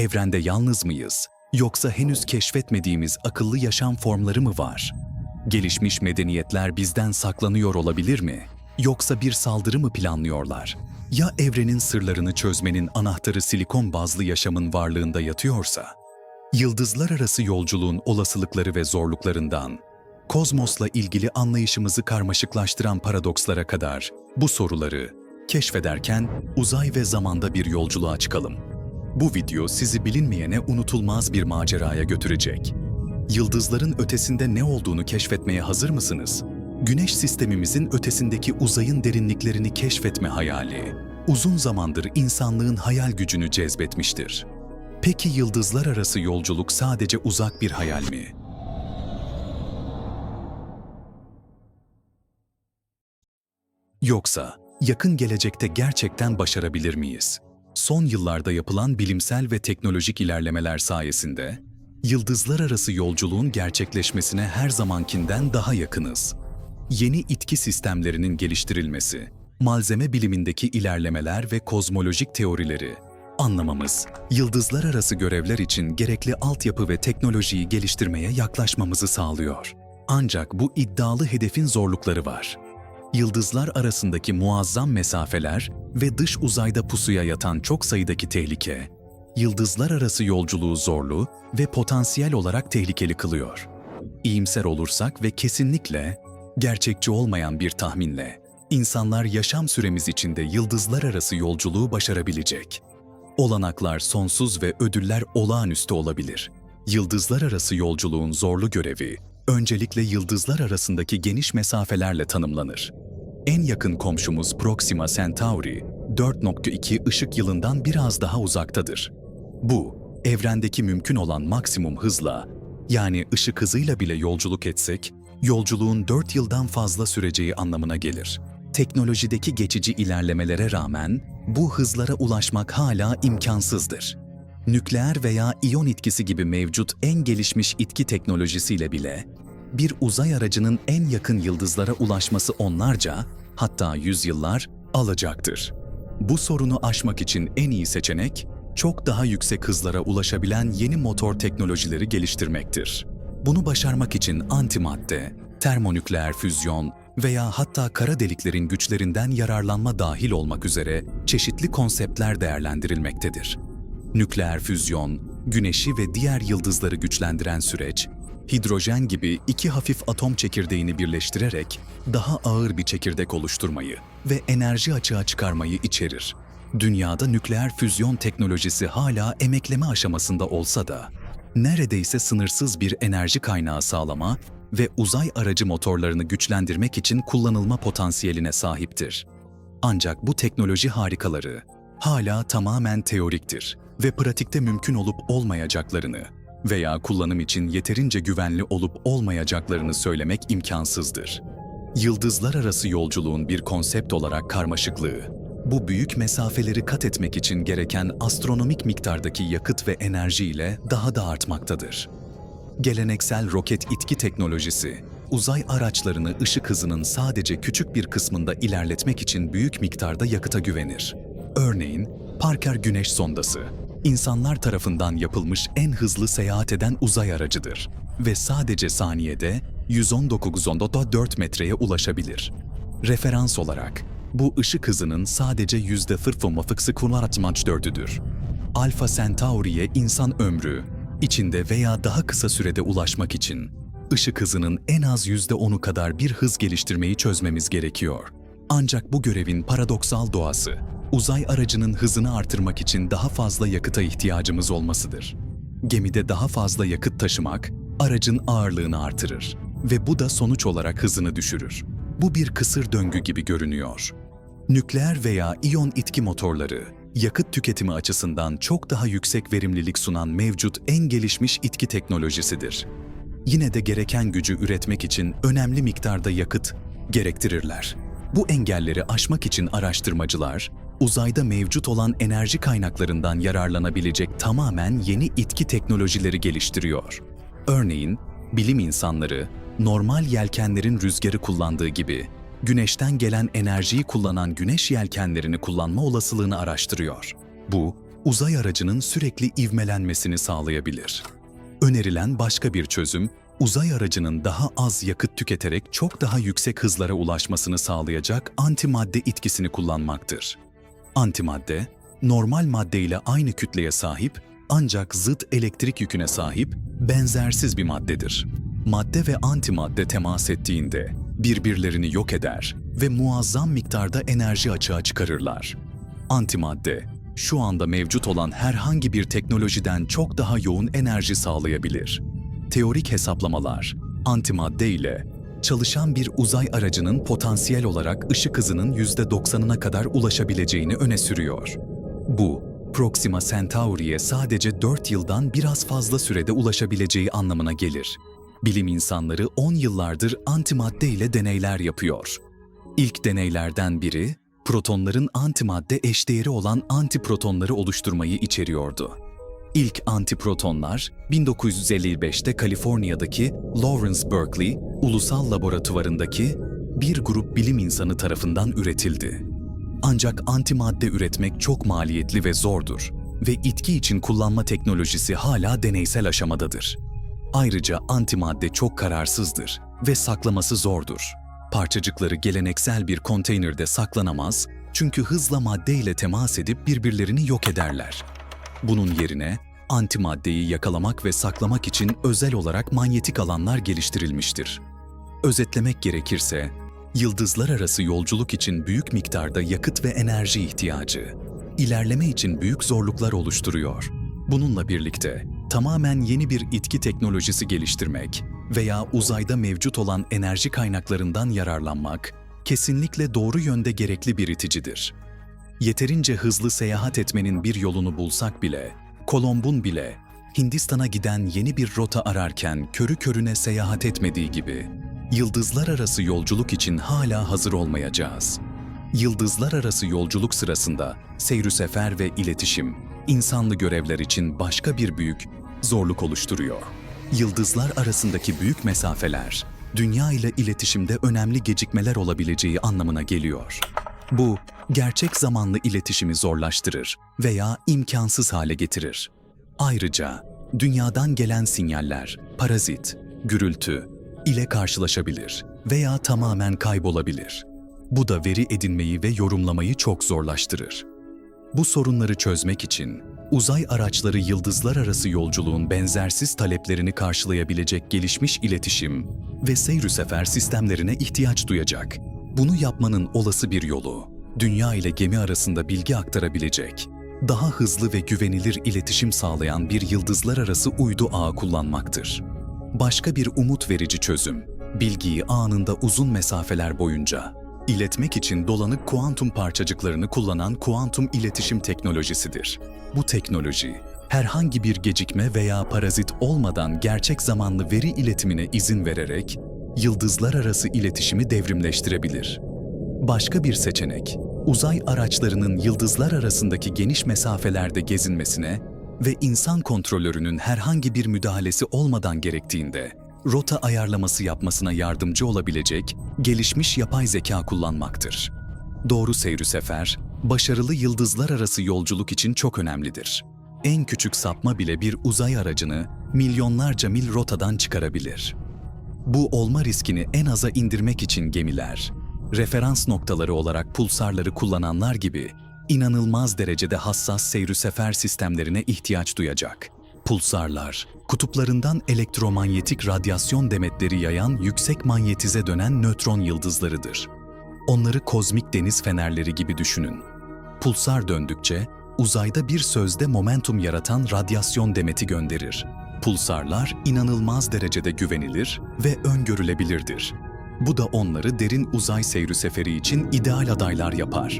Evrende yalnız mıyız? Yoksa henüz keşfetmediğimiz akıllı yaşam formları mı var? Gelişmiş medeniyetler bizden saklanıyor olabilir mi? Yoksa bir saldırı mı planlıyorlar? Ya evrenin sırlarını çözmenin anahtarı silikon bazlı yaşamın varlığında yatıyorsa? Yıldızlar arası yolculuğun olasılıkları ve zorluklarından, kozmosla ilgili anlayışımızı karmaşıklaştıran paradokslara kadar bu soruları keşfederken uzay ve zamanda bir yolculuğa çıkalım. Bu video sizi bilinmeyene unutulmaz bir maceraya götürecek. Yıldızların ötesinde ne olduğunu keşfetmeye hazır mısınız? Güneş sistemimizin ötesindeki uzayın derinliklerini keşfetme hayali uzun zamandır insanlığın hayal gücünü cezbetmiştir. Peki yıldızlar arası yolculuk sadece uzak bir hayal mi? Yoksa yakın gelecekte gerçekten başarabilir miyiz? Son yıllarda yapılan bilimsel ve teknolojik ilerlemeler sayesinde yıldızlar arası yolculuğun gerçekleşmesine her zamankinden daha yakınız. Yeni itki sistemlerinin geliştirilmesi, malzeme bilimindeki ilerlemeler ve kozmolojik teorileri anlamamız, yıldızlar arası görevler için gerekli altyapı ve teknolojiyi geliştirmeye yaklaşmamızı sağlıyor. Ancak bu iddialı hedefin zorlukları var yıldızlar arasındaki muazzam mesafeler ve dış uzayda pusuya yatan çok sayıdaki tehlike, yıldızlar arası yolculuğu zorlu ve potansiyel olarak tehlikeli kılıyor. İyimser olursak ve kesinlikle gerçekçi olmayan bir tahminle, insanlar yaşam süremiz içinde yıldızlar arası yolculuğu başarabilecek. Olanaklar sonsuz ve ödüller olağanüstü olabilir. Yıldızlar arası yolculuğun zorlu görevi, öncelikle yıldızlar arasındaki geniş mesafelerle tanımlanır. En yakın komşumuz Proxima Centauri, 4.2 ışık yılından biraz daha uzaktadır. Bu, evrendeki mümkün olan maksimum hızla, yani ışık hızıyla bile yolculuk etsek, yolculuğun 4 yıldan fazla süreceği anlamına gelir. Teknolojideki geçici ilerlemelere rağmen bu hızlara ulaşmak hala imkansızdır. Nükleer veya iyon itkisi gibi mevcut en gelişmiş itki teknolojisiyle bile bir uzay aracının en yakın yıldızlara ulaşması onlarca, hatta yüzyıllar alacaktır. Bu sorunu aşmak için en iyi seçenek, çok daha yüksek hızlara ulaşabilen yeni motor teknolojileri geliştirmektir. Bunu başarmak için antimadde, termonükleer füzyon veya hatta kara deliklerin güçlerinden yararlanma dahil olmak üzere çeşitli konseptler değerlendirilmektedir. Nükleer füzyon, güneşi ve diğer yıldızları güçlendiren süreç, hidrojen gibi iki hafif atom çekirdeğini birleştirerek daha ağır bir çekirdek oluşturmayı ve enerji açığa çıkarmayı içerir. Dünyada nükleer füzyon teknolojisi hala emekleme aşamasında olsa da, neredeyse sınırsız bir enerji kaynağı sağlama ve uzay aracı motorlarını güçlendirmek için kullanılma potansiyeline sahiptir. Ancak bu teknoloji harikaları hala tamamen teoriktir ve pratikte mümkün olup olmayacaklarını veya kullanım için yeterince güvenli olup olmayacaklarını söylemek imkansızdır. Yıldızlar arası yolculuğun bir konsept olarak karmaşıklığı, bu büyük mesafeleri kat etmek için gereken astronomik miktardaki yakıt ve enerji ile daha da artmaktadır. Geleneksel roket itki teknolojisi, uzay araçlarını ışık hızının sadece küçük bir kısmında ilerletmek için büyük miktarda yakıta güvenir. Örneğin, Parker Güneş Sondası, insanlar tarafından yapılmış en hızlı seyahat eden uzay aracıdır ve sadece saniyede 119.4 metreye ulaşabilir. Referans olarak, bu ışık hızının sadece %0,4'üdür. Alpha Centauri'ye insan ömrü, içinde veya daha kısa sürede ulaşmak için ışık hızının en az %10'u kadar bir hız geliştirmeyi çözmemiz gerekiyor. Ancak bu görevin paradoksal doğası, uzay aracının hızını artırmak için daha fazla yakıta ihtiyacımız olmasıdır. Gemide daha fazla yakıt taşımak, aracın ağırlığını artırır ve bu da sonuç olarak hızını düşürür. Bu bir kısır döngü gibi görünüyor. Nükleer veya iyon itki motorları, yakıt tüketimi açısından çok daha yüksek verimlilik sunan mevcut en gelişmiş itki teknolojisidir. Yine de gereken gücü üretmek için önemli miktarda yakıt gerektirirler. Bu engelleri aşmak için araştırmacılar, uzayda mevcut olan enerji kaynaklarından yararlanabilecek tamamen yeni itki teknolojileri geliştiriyor. Örneğin, bilim insanları, normal yelkenlerin rüzgarı kullandığı gibi, güneşten gelen enerjiyi kullanan güneş yelkenlerini kullanma olasılığını araştırıyor. Bu, uzay aracının sürekli ivmelenmesini sağlayabilir. Önerilen başka bir çözüm, uzay aracının daha az yakıt tüketerek çok daha yüksek hızlara ulaşmasını sağlayacak antimadde etkisini kullanmaktır. Antimadde, normal madde ile aynı kütleye sahip ancak zıt elektrik yüküne sahip benzersiz bir maddedir. Madde ve antimadde temas ettiğinde birbirlerini yok eder ve muazzam miktarda enerji açığa çıkarırlar. Antimadde, şu anda mevcut olan herhangi bir teknolojiden çok daha yoğun enerji sağlayabilir. Teorik hesaplamalar, antimadde ile çalışan bir uzay aracının potansiyel olarak ışık hızının %90'ına kadar ulaşabileceğini öne sürüyor. Bu, Proxima Centauri'ye sadece 4 yıldan biraz fazla sürede ulaşabileceği anlamına gelir. Bilim insanları 10 yıllardır antimadde ile deneyler yapıyor. İlk deneylerden biri, protonların antimadde eşdeğeri olan antiprotonları oluşturmayı içeriyordu. İlk antiprotonlar 1955'te Kaliforniya'daki Lawrence Berkeley Ulusal Laboratuvarındaki bir grup bilim insanı tarafından üretildi. Ancak antimadde üretmek çok maliyetli ve zordur ve itki için kullanma teknolojisi hala deneysel aşamadadır. Ayrıca antimadde çok kararsızdır ve saklaması zordur. Parçacıkları geleneksel bir konteynerde saklanamaz çünkü hızla madde ile temas edip birbirlerini yok ederler. Bunun yerine antimaddeyi yakalamak ve saklamak için özel olarak manyetik alanlar geliştirilmiştir. Özetlemek gerekirse, yıldızlar arası yolculuk için büyük miktarda yakıt ve enerji ihtiyacı, ilerleme için büyük zorluklar oluşturuyor. Bununla birlikte tamamen yeni bir itki teknolojisi geliştirmek veya uzayda mevcut olan enerji kaynaklarından yararlanmak kesinlikle doğru yönde gerekli bir iticidir. Yeterince hızlı seyahat etmenin bir yolunu bulsak bile, Kolomb'un bile Hindistan'a giden yeni bir rota ararken körü körüne seyahat etmediği gibi, yıldızlar arası yolculuk için hala hazır olmayacağız. Yıldızlar arası yolculuk sırasında seyri sefer ve iletişim, insanlı görevler için başka bir büyük zorluk oluşturuyor. Yıldızlar arasındaki büyük mesafeler, dünya ile iletişimde önemli gecikmeler olabileceği anlamına geliyor. Bu, gerçek zamanlı iletişimi zorlaştırır veya imkansız hale getirir. Ayrıca, dünyadan gelen sinyaller, parazit, gürültü ile karşılaşabilir veya tamamen kaybolabilir. Bu da veri edinmeyi ve yorumlamayı çok zorlaştırır. Bu sorunları çözmek için uzay araçları yıldızlar arası yolculuğun benzersiz taleplerini karşılayabilecek gelişmiş iletişim ve seyri sefer sistemlerine ihtiyaç duyacak. Bunu yapmanın olası bir yolu, dünya ile gemi arasında bilgi aktarabilecek, daha hızlı ve güvenilir iletişim sağlayan bir yıldızlar arası uydu ağı kullanmaktır. Başka bir umut verici çözüm, bilgiyi anında uzun mesafeler boyunca iletmek için dolanık kuantum parçacıklarını kullanan kuantum iletişim teknolojisidir. Bu teknoloji, herhangi bir gecikme veya parazit olmadan gerçek zamanlı veri iletimine izin vererek yıldızlar arası iletişimi devrimleştirebilir. Başka bir seçenek, uzay araçlarının yıldızlar arasındaki geniş mesafelerde gezinmesine ve insan kontrolörünün herhangi bir müdahalesi olmadan gerektiğinde rota ayarlaması yapmasına yardımcı olabilecek gelişmiş yapay zeka kullanmaktır. Doğru seyri sefer, başarılı yıldızlar arası yolculuk için çok önemlidir. En küçük sapma bile bir uzay aracını milyonlarca mil rotadan çıkarabilir. Bu olma riskini en aza indirmek için gemiler, referans noktaları olarak pulsarları kullananlar gibi inanılmaz derecede hassas seyri sefer sistemlerine ihtiyaç duyacak. Pulsarlar, kutuplarından elektromanyetik radyasyon demetleri yayan yüksek manyetize dönen nötron yıldızlarıdır. Onları kozmik deniz fenerleri gibi düşünün. Pulsar döndükçe uzayda bir sözde momentum yaratan radyasyon demeti gönderir. Pulsarlar inanılmaz derecede güvenilir ve öngörülebilirdir. Bu da onları derin uzay seyri seferi için ideal adaylar yapar.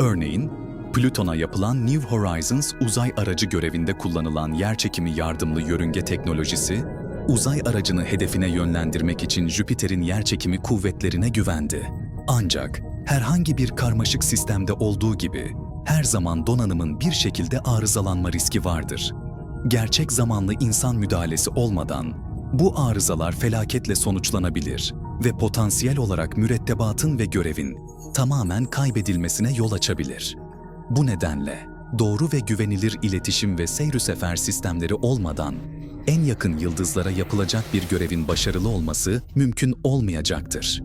Örneğin, Plüton'a yapılan New Horizons uzay aracı görevinde kullanılan yerçekimi yardımlı yörünge teknolojisi, uzay aracını hedefine yönlendirmek için Jüpiter'in yerçekimi kuvvetlerine güvendi. Ancak herhangi bir karmaşık sistemde olduğu gibi her zaman donanımın bir şekilde arızalanma riski vardır. Gerçek zamanlı insan müdahalesi olmadan bu arızalar felaketle sonuçlanabilir ve potansiyel olarak mürettebatın ve görevin tamamen kaybedilmesine yol açabilir. Bu nedenle Doğru ve güvenilir iletişim ve seyr sefer sistemleri olmadan en yakın yıldızlara yapılacak bir görevin başarılı olması mümkün olmayacaktır.